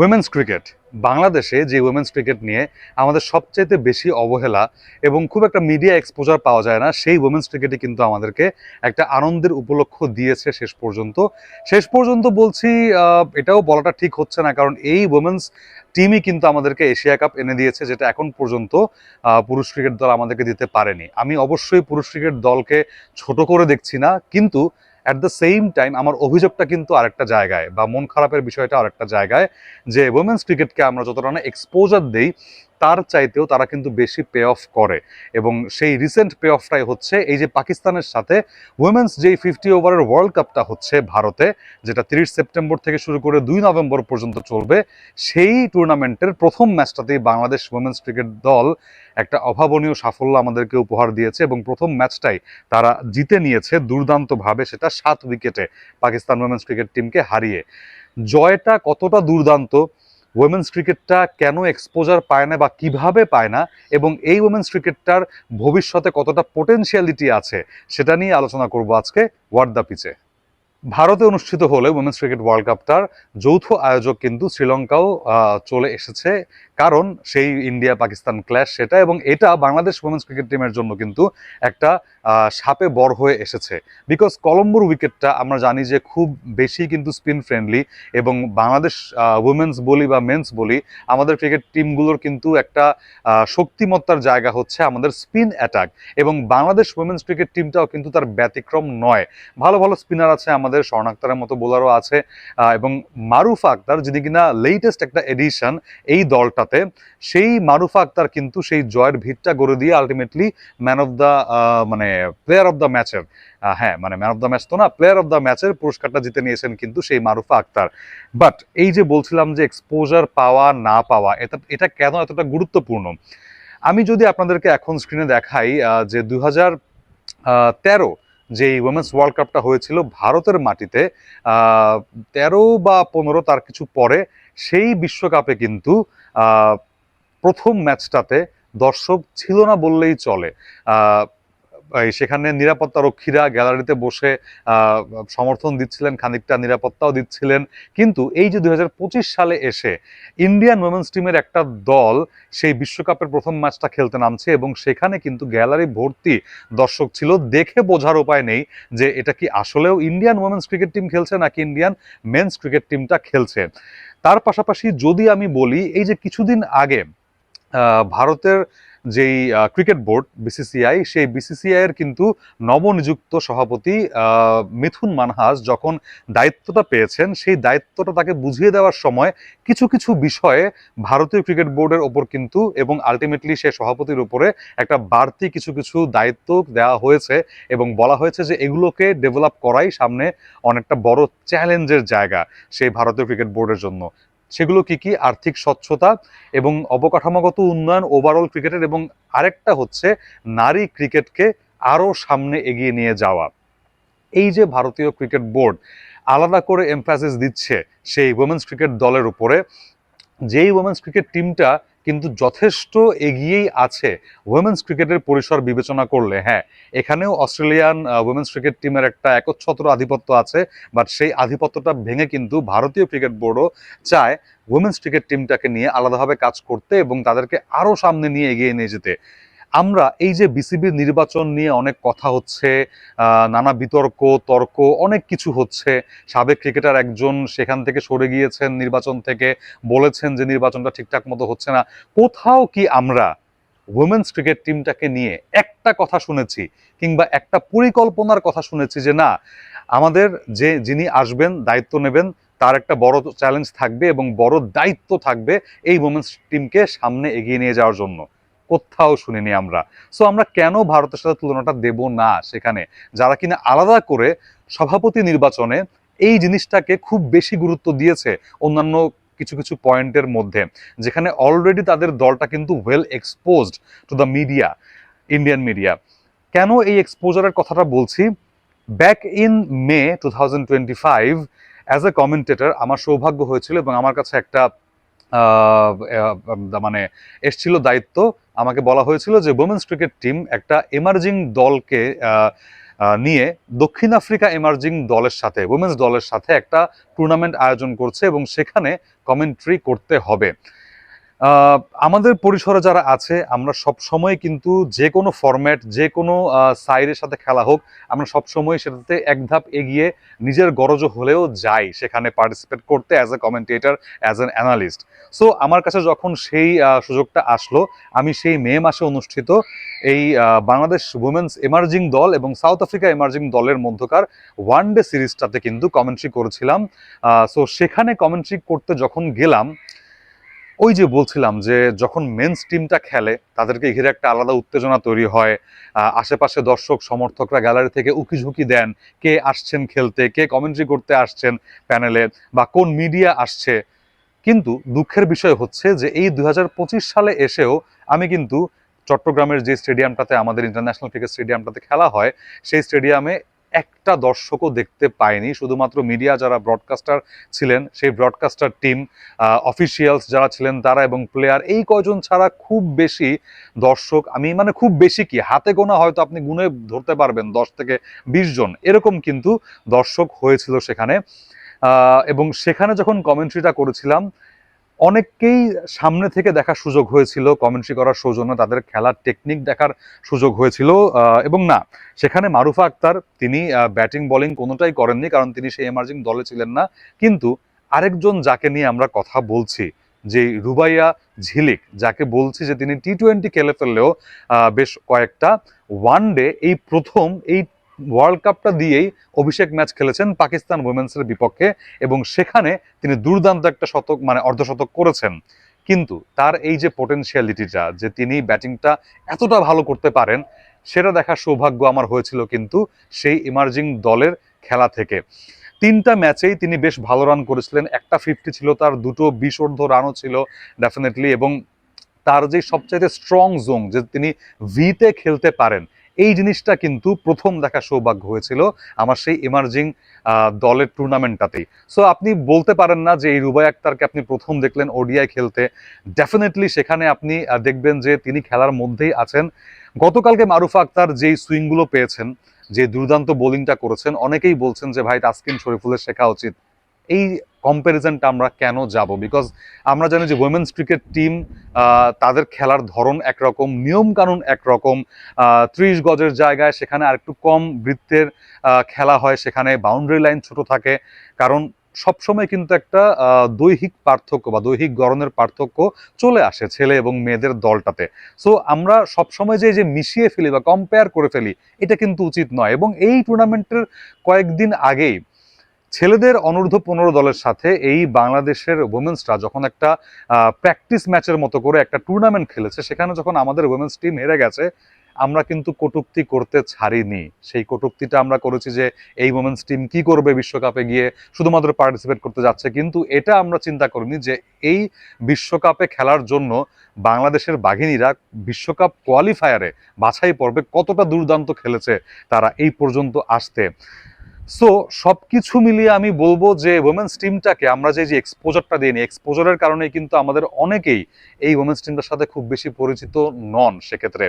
Women's cricket বাংলাদেশে যে women's cricket নিয়ে আমাদের সবচাইতে বেশি অবহেলা এবং খুব একটা মিডিয়া এক্সপোজার পাওয়া যায় না, সেই উইমেন্স ক্রিকেটই কিন্তু আমাদেরকে একটা আনন্দের উপলক্ষ দিয়েছে শেষ পর্যন্ত। শেষ পর্যন্ত বলছি এটাও বলাটা ঠিক হচ্ছে না, কারণ এই উইমেন্স টিমই কিন্তু আমাদেরকে এশিয়া কাপ এনে দিয়েছে, যেটা এখন পর্যন্ত পুরুষ ক্রিকেট দল আমাদেরকে দিতে পারেনি। আমি অবশ্যই পুরুষ ক্রিকেট দলকে ছোট করে দেখছি না, কিন্তু অ্যাট দ্য সেম টাইম আমার অভিযোগটা কিন্তু আরেকটা জায়গায় বা মন খারাপের বিষয়টা আরেকটা জায়গায় যে উইমেন্স ক্রিকেটকে আমরা যতটা না এক্সপোজার দেই তার চাইতেও তারা কিন্তু বেশি পে অফ করে। এবং সেই রিসেন্ট পে অফটাই হচ্ছে এই যে পাকিস্তানের সাথে উইমেন্স যেই ফিফটি ওভারের ওয়ার্ল্ড কাপটা হচ্ছে ভারতে, যেটা তিরিশ সেপ্টেম্বর থেকে শুরু করে দুই নভেম্বর পর্যন্ত চলবে, সেই টুর্নামেন্টের প্রথম ম্যাচটাতেই বাংলাদেশ উইমেন্স ক্রিকেট দল একটা অভাবনীয় সাফল্য আমাদেরকে উপহার দিয়েছে এবং প্রথম ম্যাচটাই তারা জিতে নিয়েছে দুর্দান্তভাবে সেটা সাত উইকেটে পাকিস্তান উইমেন্স ক্রিকেট টিমকে হারিয়ে। জয়টা কতটা দুর্দান্ত উইমেন্স ক্রিকেটটা কেন এক্সপোজার পায় না বা কীভাবে পায় না? এবং এই ওয়েমেন্স ক্রিকেটটার ভবিষ্যতে কতটা পোটেনশিয়ালিটি আছে? সেটা নিয়ে আলোচনা করব আজকে ওয়ার্ড দ্য পিচে। ভারতে অনুষ্ঠিত হলে ওয়েমেন্স ক্রিকেট ওয়ার্ল্ড কাপটার যৌথ আয়োজক কিন্তু শ্রীলঙ্কাও চলে এসেছে। কারণ সেই ইন্ডিয়া পাকিস্তান ক্ল্যাশ সেটা এবং এটা বাংলাদেশ উইমেন্স ক্রিকেট টিমের জন্য কিন্তু একটা সাপে বড় হয়ে এসেছে। বিকজ কলম্বোর উইকেটটা আমরা জানি যে খুব বেশি কিন্তু স্পিন ফ্রেন্ডলি এবং বাংলাদেশ উইমেন্স বলি বা মেন্স বলি, আমাদের ক্রিকেট টিমগুলোর কিন্তু একটা শক্তিমত্তার জায়গা হচ্ছে আমাদের স্পিন অ্যাটাক এবং বাংলাদেশ উইমেন্স ক্রিকেট টিমটাও কিন্তু তার ব্যতিক্রম নয়। ভালো ভালো স্পিনার আছে আমাদের স্বর্ণাক্তারের মতো বোলারও আছে এবং মারুফা আক্তার যিনি কিনা লেটেস্ট একটা এডিশন এই দলটাতে সেই মারুফা আক্তার কিন্তু সেই জয়ের ভিতটা গড়ে দিয়ে আলটিমেটলি ম্যান অফ দ্য মানে প্লেয়ার অফ দ্য ম্যাচের হ্যাঁ মানে ম্যান অফ দ্য ম্যাচ তো না প্লেয়ার অফ দ্য ম্যাচের পুরস্কারটা জিতে নিয়েছেন কিন্তু সেই মারুফা আক্তার। বাট এই যে বলছিলাম যে এক্সপোজার পাওয়া, না পাওয়া, এটা এটা কেন এতটা গুরুত্বপূর্ণ? আমি যদি আপনাদেরকে এখন স্ক্রিনে দেখাই যে দুই হাজার তেরো যে উইমেন্স ওয়ার্ল্ড কাপটা হয়েছিল ভারতের মাটিতে তেরো বা পনেরো তার কিছু পরে সেই বিশ্বকাপে কিন্তু প্রথম ম্যাচটাতে দর্শক ছিল না বললেই চলে। সেখানে নিরাপত্তা রক্ষীরা গ্যালারিতে বসে সমর্থন দিচ্ছিলেন, খানিকটা নিরাপত্তাও দিচ্ছিলেন। কিন্তু এই যে দুই হাজার পঁচিশ সালে এসে ইন্ডিয়ান উইমেন্স টিমের একটা দল সেই বিশ্বকাপের প্রথম ম্যাচটা খেলতে নামছে এবং সেখানে কিন্তু গ্যালারি ভর্তি দর্শক ছিল। দেখে বোঝার উপায় নেই যে এটা কি আসলেও ইন্ডিয়ান উইমেন্স ক্রিকেট টিম খেলছে নাকি ইন্ডিয়ান মেন্স ক্রিকেট টিমটা খেলছে। তার পাশাপাশি যদি আমি বলি এই যে কিছুদিন আগে ভারতের যেই ক্রিকেট বোর্ড বিসিসিআই সেই বিসিসিআই এর কিন্তু নবনিযুক্ত সভাপতি মিথুন মানহাস যখন দায়িত্বটা পেয়েছেন, সেই দায়িত্বটা তাকে বুঝিয়ে দেওয়ার সময় কিছু কিছু বিষয়ে ভারতীয় ক্রিকেট বোর্ডের ওপর কিন্তু এবং আলটিমেটলি সে সভাপতির উপরে একটা বাড়তি কিছু কিছু দায়িত্ব দেওয়া হয়েছে এবং বলা হয়েছে যে এগুলোকে ডেভেলপ করাই সামনে অনেকটা বড় চ্যালেঞ্জের জায়গা সেই ভারতীয় ক্রিকেট বোর্ডের জন্য। সেগুলো কি কি? আর্থিক স্বচ্ছতা এবং অবকাঠামোগত উন্নয়ন ওভারঅল ক্রিকেটের এবং আরেকটা হচ্ছে নারী ক্রিকেটকে আরও সামনে এগিয়ে নিয়ে যাওয়া। এই যে ভারতীয় ক্রিকেট বোর্ড আলাদা করে এমফাসিস দিচ্ছে সেই উমেন্স ক্রিকেট দলের উপরে, যেই উমেন্স ক্রিকেট টিমটা কিন্তু যথেষ্ট এগিয়েই আছে উইমেন্স ক্রিকেটের পরিসর বিবেচনা করলে হ্যাঁ এখানেও অস্ট্রেলিয়ান উইমেন্স ক্রিকেট টিমের একটা একচ্ছত্র আধিপত্য আছে বাট সেই আধিপত্যটা ভেঙে কিন্তু ভারতীয় ক্রিকেট বোর্ডও চায় উইমেন্স ক্রিকেট টিমটাকে নিয়ে আলাদাভাবে কাজ করতে এবং তাদেরকে আরও সামনে নিয়ে এগিয়ে নিয়ে যেতে। আমরা এই যে বিসিবির নির্বাচন নিয়ে অনেক কথা হচ্ছে নানা বিতর্ক, তর্ক, অনেক কিছু হচ্ছে। সাবেক ক্রিকেটার একজন সেখান থেকে সরে গিয়েছেন নির্বাচন থেকে, বলেছেন যে নির্বাচনটা ঠিকঠাক মতো হচ্ছে না। কোথাও কি আমরা উইমেন্স ক্রিকেট টিমটাকে নিয়ে একটা কথা শুনেছি কিংবা একটা পরিকল্পনার কথা শুনেছি যে না, আমাদের যে যিনি আসবেন, দায়িত্ব নেবেন, তার একটা বড় চ্যালেঞ্জ থাকবে এবং বড় দায়িত্ব থাকবে এই উইমেন্স টিমকে সামনে এগিয়ে নিয়ে যাওয়ার জন্য। কোথাও শুনিনি আমরা। সো আমরা কেন ভারতের সাথে তুলনাটা দেব না সেখানে? যারা কিনা আলাদা করে সভাপতি নির্বাচনে এই জিনিসটাকে খুব বেশি গুরুত্ব দিয়েছে অন্যান্য কিছু কিছু পয়েন্টের মধ্যে, যেখানে অলরেডি তাদের দলটা কিন্তু well exposed to the media Indian media কেন এই এক্সপোজারের কথাটা বলছি? Back in May two thousand twenty five as a commentator আমার সৌভাগ্য হয়েছিল এবং আমার কাছে একটা মানে এসছিল দায়িত্ব। আমাকে বলা হয়েছিল যে ওমেন্স ক্রিকেট টিম একটা এমার্জিং দলকে নিয়ে দক্ষিণ আফ্রিকা এমার্জিং দলের সাথে উইমেন্স দলের সাথে একটা টুর্নামেন্ট আয়োজন করছে এবং সেখানে কমেন্ট্রি করতে হবে। আমাদের পরিসরে যারা আছে, আমরা সব সময় কিন্তু যে কোনো ফরম্যাট যে কোনো সাইডের সাথে খেলা হোক, আমরা সব সময় সেটাতে এক ধাপ এগিয়ে নিজের গরজ হলেও যাই সেখানে পার্টিসিপেট করতে as a commentator as an analyst so আমার কাছে যখন সেই সুযোগটা আসলো, আমি সেই মে মাসে অনুষ্ঠিত এই বাংলাদেশ উমেন্স এমার্জিং দল এবং সাউথ আফ্রিকা এমার্জিং দলের মধ্যকার ওয়ান ডে সিরিজটাতে কিন্তু কমেন্ট্রি করেছিলাম। সো সেখানে কমেন্ট্রি করতে যখন গেলাম ওই যে বলছিলাম যে যখন মেন্স টিমটা খেলে, তাদেরকে ঘিরে একটা আলাদা উত্তেজনা তৈরি হয়। আশেপাশে দর্শক, সমর্থকরা গ্যালারি থেকে উকি ঝুঁকি দেন, কে আসছেন খেলতে, কে কমেন্ট্রি করতে আসছেন প্যানেলে বা কোন মিডিয়া আসছে। কিন্তু দুঃখের বিষয় হচ্ছে যে এই দু হাজার পঁচিশ সালে এসেও আমি কিন্তু চট্টগ্রামের যে স্টেডিয়ামটাতে আমাদের ইন্টারন্যাশনাল ক্রিকেট স্টেডিয়ামটাতে খেলা হয়, সেই স্টেডিয়ামে একটা দর্শকও দেখতে পায়নি। শুধুমাত্র মিডিয়া যারা ব্রডকাস্টার ছিলেন, সেই ব্রডকাস্টার টিম অফিসিয়ালস যারা ছিলেন তারা এবং প্লেয়ার এই কয়জন ছাড়া খুব বেশি দর্শক, আমি মানে খুব বেশি কি, হাতে গোনা হয়তো আপনি গুনে ধরতে পারবেন দশ থেকে বিশ জন, এরকম কিন্তু দর্শক হয়েছিল সেখানে। এবং সেখানে যখন কমেন্ট্রিটা করেছিলাম অনেককেই সামনে থেকে দেখার সুযোগ হয়েছিল কমেন্ট্রি করার সৌজন্য, তাদের খেলার টেকনিক দেখার সুযোগ হয়েছিল এবং না, সেখানে মারুফা আক্তার, তিনি ব্যাটিং বলিং কোনোটাই করেননি, কারণ তিনি সেই এমার্জিং দলে ছিলেন না। কিন্তু আরেকজন যাকে নিয়ে আমরা কথা বলছি যে রুবাইয়া ঝিলিক, যাকে বলছি যে তিনি টি টোয়েন্টি খেলে ফেললেও বেশ কয়েকটা ওয়ান ডে এই প্রথম এই ওয়ার্ল্ড কাপটা দিয়েই অভিষেক ম্যাচ খেলেছেন পাকিস্তান উইমেন্সের বিপক্ষে এবং সেখানে তিনি দুর্দান্ত একটা শতক মানে অর্ধশতক করেছেন। কিন্তু তার এই যে পোটেনশিয়ালিটিটা যে তিনি ব্যাটিংটা এতটা ভালো করতে পারেন, সেটা দেখার সৌভাগ্য আমার হয়েছিল কিন্তু সেই ইমার্জিং দলের খেলা থেকে। তিনটা ম্যাচেই তিনি বেশ ভালো রান করেছিলেন। একটা ফিফটি ছিল, তার দুটো বিশ অর্ধ রানও ছিল ডেফিনেটলি এবং তার যে সবচাইতে স্ট্রং জোন যে তিনি ভিতে খেলতে পারেন এই জিনিসটা কিন্তু প্রথম দেখা সৌভাগ্য হয়েছিল আমার সেই ইমার্জিং দলের টুর্নামেন্টটাতেই সো আপনি বলতে পারেন না যে এই রুবাই আক্তারকে আপনি প্রথম দেখলেন ওডিআই খেলতে। ডেফিনেটলি সেখানে আপনি দেখবেন যে তিনি খেলার মধ্যেই আছেন। গতকালকে মারুফা আক্তার যেই সুইংগুলো পেয়েছেন, যে দুর্দান্ত বোলিংটা করেছেন, অনেকেই বলছেন যে, ভাই, তাসকিন শরীফুলের শেখা উচিত। এই কম্প্যারিজনটা আমরা কেন যাব? বিকজ আমরা জানি যে উইমেন্স ক্রিকেট টিম তাদের খেলার ধরন একরকম নিয়ম কানুন একরকম ত্রিশ গজের জায়গায় সেখানে আরেকটু কম বৃত্তের খেলা হয়, সেখানে বাউন্ডারি লাইন ছোট থাকে। কারণ সবসময় কিন্তু একটা দৈহিক পার্থক্য বা দৈহিক গড়নের পার্থক্য চলে আসে ছেলে এবং মেয়েদের দলটাতে। সো আমরা সবসময় যে যে মিশিয়ে ফেলি বা কম্পেয়ার করে ফেলি, এটা কিন্তু উচিত নয়। এবং এই টুর্নামেন্টের কয়েকদিন আগেই ছেলেদের অনূর্ধ্ব পনেরো দলের সাথে এই বাংলাদেশের উইমেন্সরা যখন একটা প্র্যাকটিস ম্যাচের মতো করে একটা টুর্নামেন্ট খেলেছে, সেখানে যখন আমাদের উইমেন্স টিম হেরে গেছে, আমরা কিন্তু কটূক্তি করতে ছাড়িনি। সেই কটূক্তিটা আমরা করেছি যে, এই উইমেন্স টিম কি করবে বিশ্বকাপে গিয়ে, শুধুমাত্র পার্টিসিপেট করতে যাচ্ছে। কিন্তু এটা আমরা চিন্তা করিনি যে, এই বিশ্বকাপে খেলার জন্য বাংলাদেশের বাঘিনীরা বিশ্বকাপ কোয়ালিফায়ারে বাছাই পর্বে কতটা দুর্দান্ত খেলেছে, তারা এই পর্যন্ত আসতে। সো সবকিছু মিলিয়ে আমি বলব যে ওমেন্স টিমটাকে আমরা যে যে এক্সপোজারটা দিইনি এক্সপোজারের কারণে কিন্তু আমাদের অনেকেই এই ওমেন্স টিমটার সাথে খুব বেশি পরিচিত নন সেক্ষেত্রে।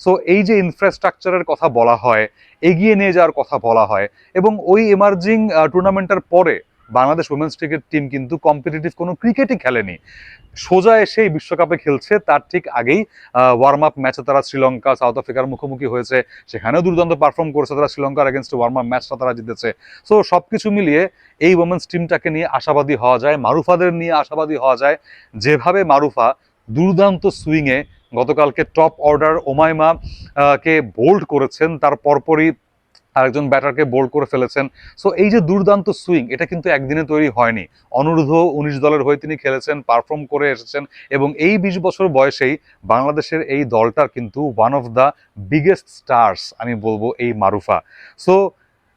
সো এই যে ইনফ্রাস্ট্রাকচারের কথা বলা হয়, এগিয়ে নিয়ে যাওয়ার কথা বলা হয়, এবং ওই এমার্জিং টুর্নামেন্টের পরে বাংলাদেশ উমেন্স ক্রিকেট টিম কিন্তু কম্পিটিটিভ কোনো ক্রিকেটই খেলেনি। সোজা এসে এই বিশ্বকাপে খেলছে, তার ঠিক আগেই ওয়ার্ম আপ ম্যাচে তারা শ্রীলঙ্কা সাউথ আফ্রিকার মুখোমুখি হয়েছে। সেখানেও দুর্দান্ত পারফর্ম করেছে তারা শ্রীলঙ্কার এগেনস্ট ওয়ার্ম আপ ম্যাচটা তারা জিতেছে। সো সব কিছু মিলিয়ে এই ওমেন্স টিমটাকে নিয়ে আশাবাদী হওয়া যায়, মারুফাদের নিয়ে আশাবাদী হওয়া যায়। যেভাবে মারুফা দুর্দান্ত সুইংয়ে গতকালকে টপ অর্ডার ওমাইমা কে বোল্ড করেছেন, তার পরপরই আরেকজন ব্যাটারকে বোল্ড করে ফেলেছেন। সো এই যে দুর্দান্ত সুইং এটা কিন্তু একদিনে তৈরি হয়নি। অনূর্ধ্ব উনিশ দলের হয়ে তিনি খেলেছেন পারফর্ম করে এসেছেন এবং এই বিশ বছর বয়সেই বাংলাদেশের এই দলটার কিন্তু one of the biggest stars আমি বলব, এই মারুফা। সো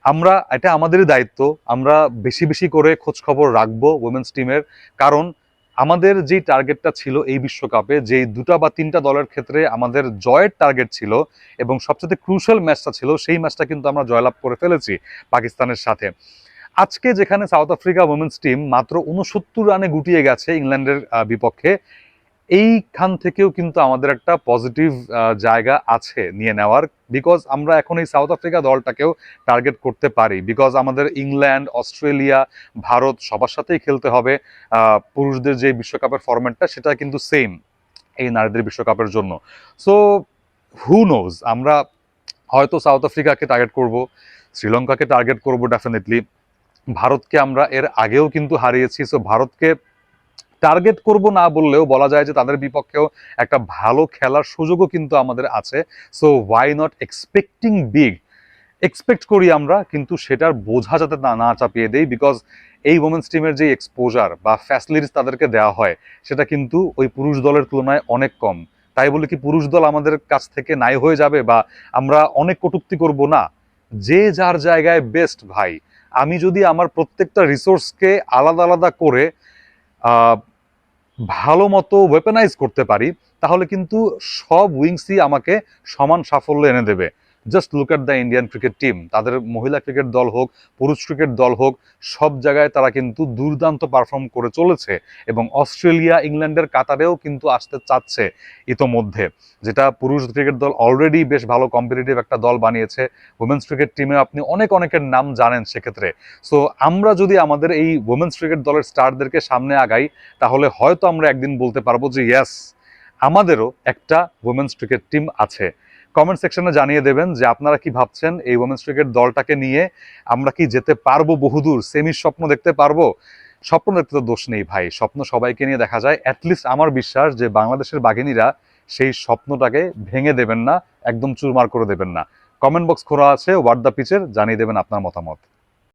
আমরা, এটা আমাদেরই দায়িত্ব। আমরা বেশি বেশি করে খোঁজ খবর রাখব উইমেন্স টিমের কারণ আমাদের যেই টার্গেটটা ছিল এই বিশ্বকাপে, যে দুটা বা তিনটা দলের ক্ষেত্রে আমাদের জয়ের টার্গেট ছিল এবং সবচেয়ে ক্রুশাল ম্যাচটা ছিল, সেই ম্যাচটা কিন্তু আমরা জয়লাভ করে ফেলেছি পাকিস্তানের সাথে। আজকে যেখানে সাউথ আফ্রিকা উইমেন্স টিম মাত্র উনসত্তর রানে গুটিয়ে গেছে ইংল্যান্ডের বিপক্ষে এইখান থেকেও কিন্তু আমাদের একটা পজিটিভ জায়গা আছে নিয়ে নেওয়ার। বিকজ আমরা এখন এই সাউথ আফ্রিকা দলটাকেও টার্গেট করতে পারি। বিকজ আমাদের ইংল্যান্ড অস্ট্রেলিয়া ভারত সবার সাথেই খেলতে হবে। পুরুষদের যে বিশ্বকাপের ফরম্যাটটা সেটা কিন্তু সেম এই নারীদের বিশ্বকাপের জন্য। সো হু নোজ আমরা হয়তো সাউথ আফ্রিকাকে টার্গেট করব শ্রীলঙ্কাকে টার্গেট করব ডেফিনেটলি ভারতকে আমরা এর আগেও কিন্তু হারিয়েছি। সো ভারতকে টার্গেট করব না বললেও বলা যায় যে তাদের বিপক্ষেও একটা ভালো খেলার সুযোগও কিন্তু আমাদের আছে। So why not expecting big expect করি আমরা, কিন্তু সেটার বোঝা যাতে না না চাপিয়ে দেই বিকজ এই ওমেন্স টিমের যে এক্সপোজার বা ফ্যাসিলিটিস তাদেরকে দেওয়া হয়, সেটা কিন্তু ওই পুরুষ দলের তুলনায় অনেক কম। তাই বলে কি পুরুষ দল আমাদের কাছ থেকে নাই হয়ে যাবে বা আমরা অনেক কটূক্তি করব না? যে যার জায়গায় বেস্ট ভাই। আমি যদি আমার প্রত্যেকটা রিসোর্সকে আলাদা আলাদা করে ভালো মতো ওয়েপেনাইজ করতে পারি তাহলে কিন্তু সব উইংসই আমাকে সমান সাফল্য এনে দেবে। Just look at the Indian cricket team তাদের মহিলা ক্রিকেট দল হোক, পুরুষ ক্রিকেট দল হোক, সব জায়গায় তারা কিন্তু দুর্দান্ত পারফর্ম করে চলেছে এবং অস্ট্রেলিয়া, ইংল্যান্ডের কাতারেও কিন্তু আসতে চাচ্ছে ইতোমধ্যে। যেটা পুরুষ ক্রিকেট দল অলরেডি বেশ ভালো কম্পিটিটিভ একটা দল বানিয়েছে। উমেন্স ক্রিকেট টিমে আপনি অনেক অনেকের নাম জানেন সেক্ষেত্রে। সো আমরা যদি আমাদের এই উমেন্স ক্রিকেট দলের স্টারদেরকে সামনে আগাই, তাহলে হয়তো আমরা একদিন বলতে পারব যে ইয়েস আমাদেরও একটা উমেন্স ক্রিকেট টিম আছে। কমেন্ট সেকশনে জানিয়ে দেবেন যে আপনারা কি ভাবছেন এই ওমেন্স ক্রিকেট দলটাকে নিয়ে। আমরা কি যেতে পারব বহুদূর? সেমির স্বপ্ন দেখতে পারব? স্বপ্ন দেখতে তো দোষ নেই ভাই। স্বপ্ন সবাইকে নিয়ে দেখা যায়। অ্যাটলিস্ট আমার বিশ্বাস যে বাংলাদেশের বাঘিনীরা সেই স্বপ্নটাকে ভেঙে দেবেন না, একদম চুরমার করে দেবেন না। কমেন্ট বক্স খোলা আছে ওয়ার্ড দ্য পিচের জানিয়ে দেবেন আপনার মতামত।